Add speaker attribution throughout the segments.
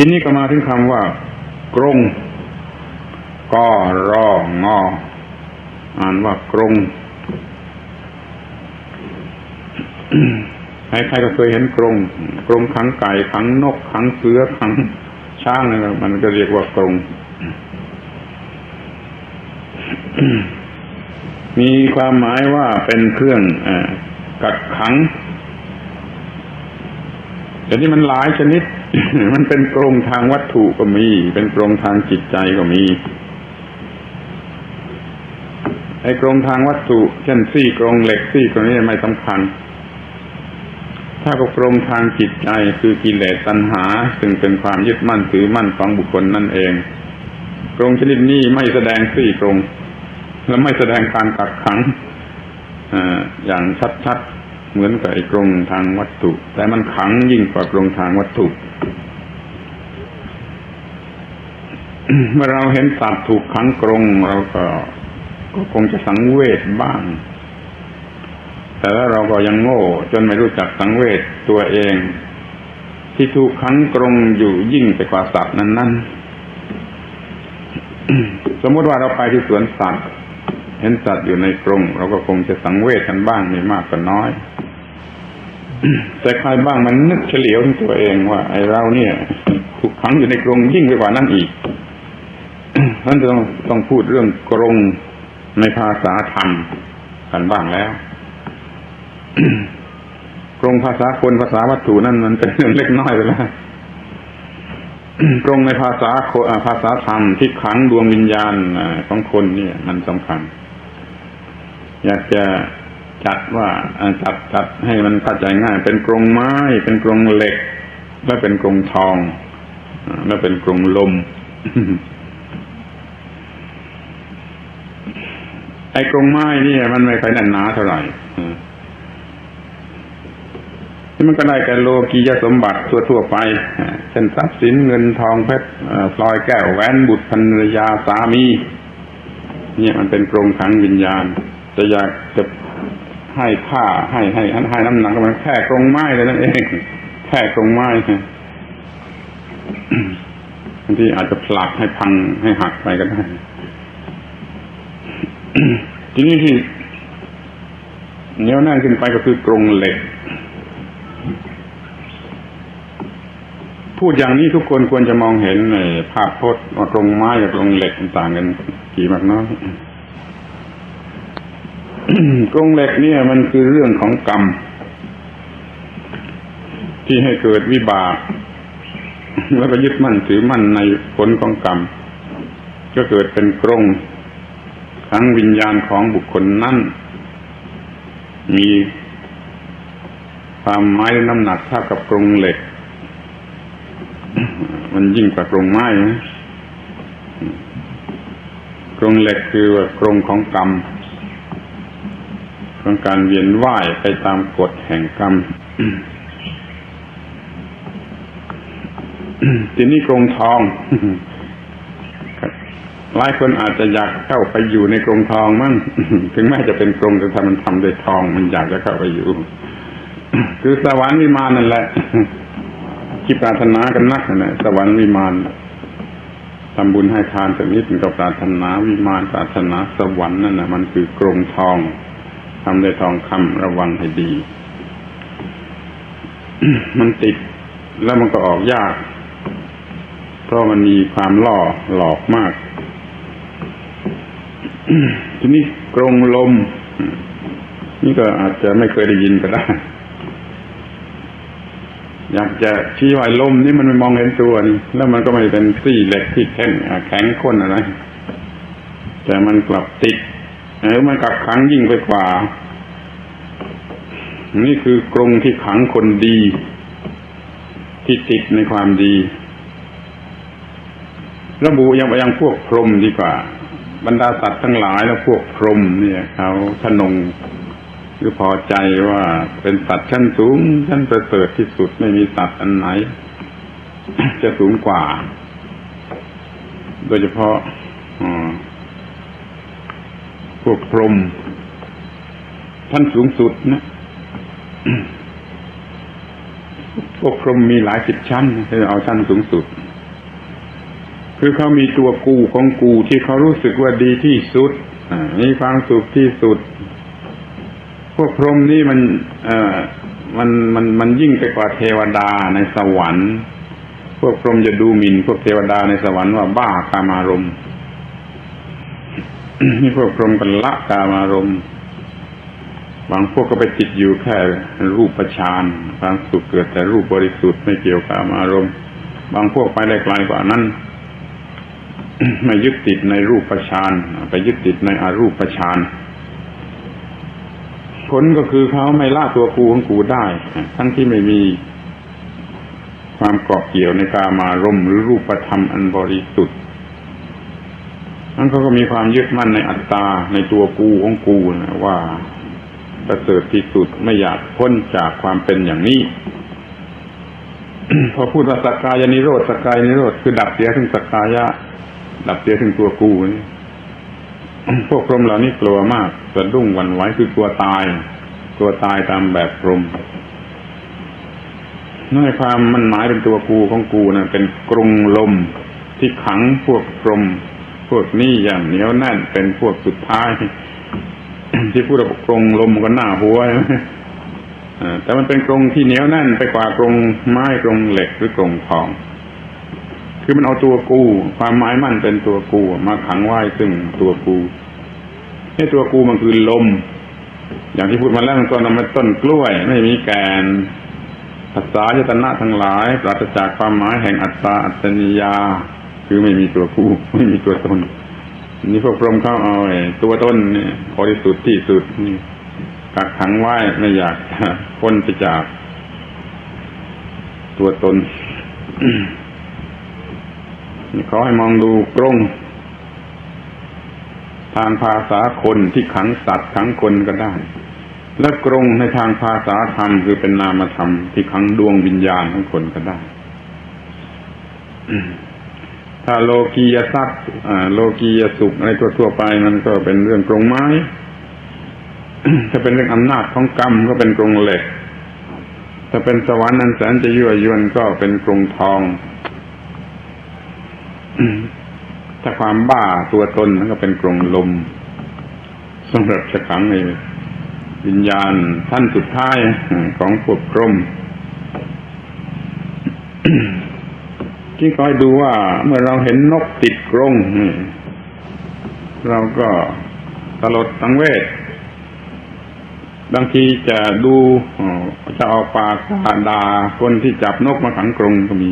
Speaker 1: ทีนี้ก็มาถึงคำว่า กรงก็รองออ่านว่ากรงใครๆก็เคยเห็นกรงกรงขังไก่ขังนกขังเสือขังช้างนะครับมันก็เรียกว่ากรงมีความหมายว่าเป็นเครื่องอกักขังแต่นี่มันหลายชนิด มันเป็นกรงทางวัตถุก็มี เป็นกรงทางจิตใจก็มี ไอ้กรงทางวัตถุ เช่นซี่กรงเหล็กซี่กรงนี้ไม่สำคัญ ถ้าก็กรงทางจิตใจคือกิเลสตัณหา ซึ่งเป็นความยึดมั่นถือมั่นของบุคคลนั่นเองกรงชนิดนี้ไม่แสดงซี่กรงและไม่แสดงการกักขังออย่างชัดๆ เหมือนกับไอ้กรงทางวัตถุ แต่มันขังยิ่งกว่ากรงทางวัตถุเมื่อเราเห็นสัตว์ถูกขังกรงเราก็ก็คงจะสังเวชบ้าง แต่แล้วเราก็ยังโง่ จนไม่รู้จักสังเวชตัวเอง ที่ถูกขังกรงอยู่ยิ่งไปกว่าสัตว์นั้นๆสมมติว่าเราไปที่สวนสัตว์ เห็นสัตว์อยู่ในกรงเราก็คงจะสังเวชกันบ้างไม่มากก็น้อย แต่ใครบ้างมันนึกเฉลียวถึงตัวเองว่า ไอ้เราเนี่ย ถูกขังอยู่ในกรงยิ่งไปกว่านั้นอีกท่านจะต้องต้องพูดเรื่องกรงในภาษาธรรมกันบ้างแล้วกรงภาษาคนภาษาวัตถุนั่นมันเป็นเรื่องเล็กน้อยไปแล้วกรงในภาษาภาษาธรรมที่ขังดวงวิญญาณของคนเนี่ย มันสำคัญ อยากจะ จัดว่าจัดจัดให้มันเข้าใจง่าย เป็นกรงไม้ เป็นกรงเหล็ก และเป็นกรงทอง และเป็นกรงลมไอ้กรงไม้นี่มันไม่ค่อยแน่นหนาเท่าไหร่ที่มันก็ได้แก่โลกียสมบัติทั่วๆไป เช่นทรัพย์สินเงินทองเพชรพลอยแก้วแหวนบุตรภรรยาสามี เนี่ยมันเป็นกรงขังวิญญาณ จะอยากจะ ให้ค่าให้ให้ให้น้ำหนักมันแค่กรงไม้เลยนั่นเองแค่กรงไม้บางทีอาจจะผลักให้พังให้หักไปก็ได้ทีนี้ที่เนียวแน่นขึ้นไปก็คือกรงเหล็ก พูดอย่างนี้ทุกคนควรจะมองเห็นในภาพพจน์ว่ากรงไม้กับกรงเหล็กต่างกันกี่มากน้อย กรงเหล็กเนี่ยมันคือเรื่องของกรรม ที่ให้เกิดวิบาก แล้วก็ยึดมั่นถือมั่นในผลของกรรม ก็เกิดเป็นกรงขังวิญญาณของบุคคลนั้นมีความไม้และน้ำหนักเท่ากับกรงเหล็ก มันยิ่งกว่ากรงไม้นะกรงเหล็กคือว่ากรงของกรรม ของการเวียนว่ายไปตามกฎแห่งกรรม ทีนี้กรงทอง หลายคนอาจจะอยากเข้าไปอยู่ในกรงทองมั่ง ถึงแม้จะเป็นกรงแต่ถ้ามันทำด้วยทอง มันอยากจะเข้าไปอยู่ คือสวรรค์วิมานนั่นแหละที่ปรารถนากันนักนะสวรรค์วิมานทำบุญให้ทานสักนิดมันก็ปรารถนาวิมานปรารถนาสวรรค์นั่นนะมันคือกรงทองำด้วยทองคำระวังให้ดี มันติดแล้วมันก็ออกยาก เพราะมันมีความล่อหลอกมาก ทีนี้กรงลม นี่ก็อาจจะไม่เคยได้ยินก็ได้ อยากจะชี้ว่าลมนี่มันไม่มองเห็นตัวนี่แล้วมันก็ไม่เป็นซี่เหล็กที่แข็งแข็งข้นอะไร แต่มันกลับติด เออมันกลับขังยิ่งไปกว่า นี่คือกรงที่ขังคนดี ที่ติดในความดี ระบุยังไปยังพวกพรหมดีกว่า บรรดาสัตว์ทั้งหลายแล้วพวกพรหมเนี่ยเขาทนงหรือพอใจว่าเป็นสัตว์ชั้นสูง ชั้นประเสริฐที่สุดไม่มีสัตว์อันไหน จะสูงกว่า โดยเฉพาะ วกพรหมท่านสูงสุดนะพวกพรหมมีหลายสิบชั้นคือเอาชั้นสูงสุด คือเขามีตัวกูของกูที่เขารู้สึกว่าดีที่สุดอ่ามีความสุขที่สุด พวกพรหมนี่มัน เอ่อมันมันมันยิ่งไปกว่าเทวดาในสวรรค์ พวกพรหมจะดูหมิ่นพวกเทวดาในสวรรค์ว่าบ้ากามารมณ์ นี่พวกพรมกันละกามารมณ์บางพวกก็ไปติดอยู่แค่รูปประชานความสุขเกิดแต่รูปบริสุทธิ์ไม่เกี่ยวกับอารมณ์ บางพวกไปได้ไกลกว่านั้นไม่ยึดติดในรูปประชานไปยึดติดในอารูปประชานผลก็คือเขาไม่ละตัวกูของกูได้ ทั้งที่ไม่มีความเกาะเกี่ยวในกามารมณ์หรือรูปธรรมอันบริสุทธิ์ นั้นเขาก็มีความยึดมั่นในอัตตาในตัวกูของกูนะว่าประเสริฐที่สุดไม่อยากพ้นจากความเป็นอย่างนี้ พอพูดว่าสกกายนิโรธสกกายนิโรธคือดับเสียถึงสกกายะ ดับเสียถึงตัวกูนี่พวกพรหมเหล่านี้กลัวมากสะดุ้งวันไหวคือกลัวตายกลัวตายตามแบบพรหมนั่นความมันหมายเป็นตัวกูของกูนะเป็นกรงลมที่ขังพวกพรหม พวกนี้อย่างเหนียวแน่นเป็นพวกสุดท้าย ที่พูดว่ากรงลมก็หน้าหัวใช่ไหมแต่มันเป็นกรงที่เหนียวแน่นไปกว่ากรงไม้กรงเหล็กหรือกรงทอง คือมันเอาตัวกู ความหมายมั่นเป็นตัวกูมาขังไว้ซึ่งตัวกูให้ตัวกูมันคือลม อย่างที่พูดมาแล้วมันต้นมันต้นกล้วย ไม่มีแกนภาษายตนะทั้งหลาย ปราศจากความหมายแห่งอัตตาอัตตนิยา คือไม่มีตัวกูไม่มีตัวตน นี่พวกพรหมเขาเอาไอ้ตัวต้นนี่บริสุทธิ์ที่สุดนี่กักขังไว้ไม่อยากพ้นไปจากตัวตนเขาให้มองดูกรงทางภาษาคนที่ขังสัตว์ขังคนก็ได้ และกรงในทางภาษาธรรมคือเป็นนามธรรมที่ขังดวงวิญญาณของคนก็ได้ ถ้าโลกียทรัพย์โลกียสุขอะไรทั่วๆไปมันก็เป็นเรื่องกรงไม้ ถ้าเป็นเรื่องอำนาจของกรรมก็เป็นกรงเหล็ก ถ้าเป็นสวรรค์นั้นแสนจะยั่วยวนก็เป็นกรงทอง ถ้าความบ้าตัวตนมันก็เป็นกรงลมสำหรับจะขังในวิญญาณท่านสุดท้ายของพวกพรม ที่คอยดูว่าเมื่อเราเห็นนกติดกรงเราก็ตลดสังเวชบางทีจะดูจะเอาปากดาคนที่จับนกมาขังกรงก็มี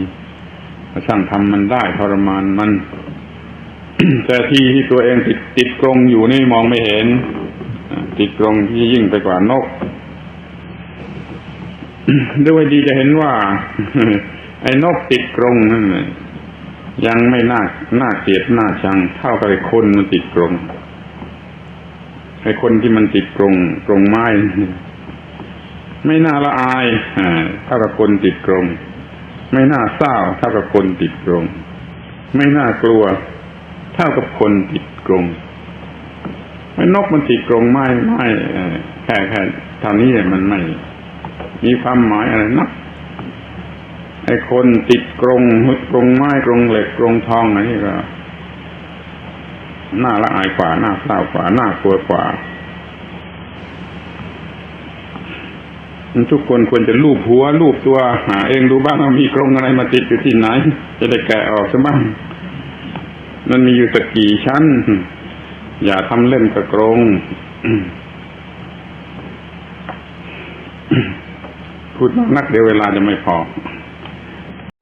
Speaker 1: ช่างทำมันได้ทรมานมัน แต่ที่ที่ตัวเองติดติดกรงอยู่นี่มองไม่เห็น ติดกรงที่ยิ่งไปกว่านกด้วยดีจะเห็นว่า ไอ้นกติดกรงนั่นยังไม่น่าน่าเกลียดน่าชัง เท่ากับไอ้คนมันติดกรงไอ้คนที่มันติดกรงกรงไม้ ไม่น่าละอายเท่ากับคนติดกรง ไม่น่าเศร้าเท่ากับคนติดกรง ไม่น่ากลัว เท่ากับคนติดกรงไอ้นกมันติดกรงไม้ไม้แค่แค่เท่านี้มันไม่ มีความหมายอะไรนัก ไอ้คนติดกรงกรงไม้กรงเหล็กกรงทองอะไรนี่ก็น่าละอายกว่าน่าเศร้ากว่าน่ากลัวกว่าทุกคนควรจะลูบหัวลูบตัวหาเองดูบ้างว่ามีกรงอะไรมาติดอยู่ที่ไหน จะได้แกะออกซะบ้างมันมีอยู่สักกี่ชั้น อย่าทำเล่นกับกรงพูดนักเดี๋ยวเวลาจะไม่พอ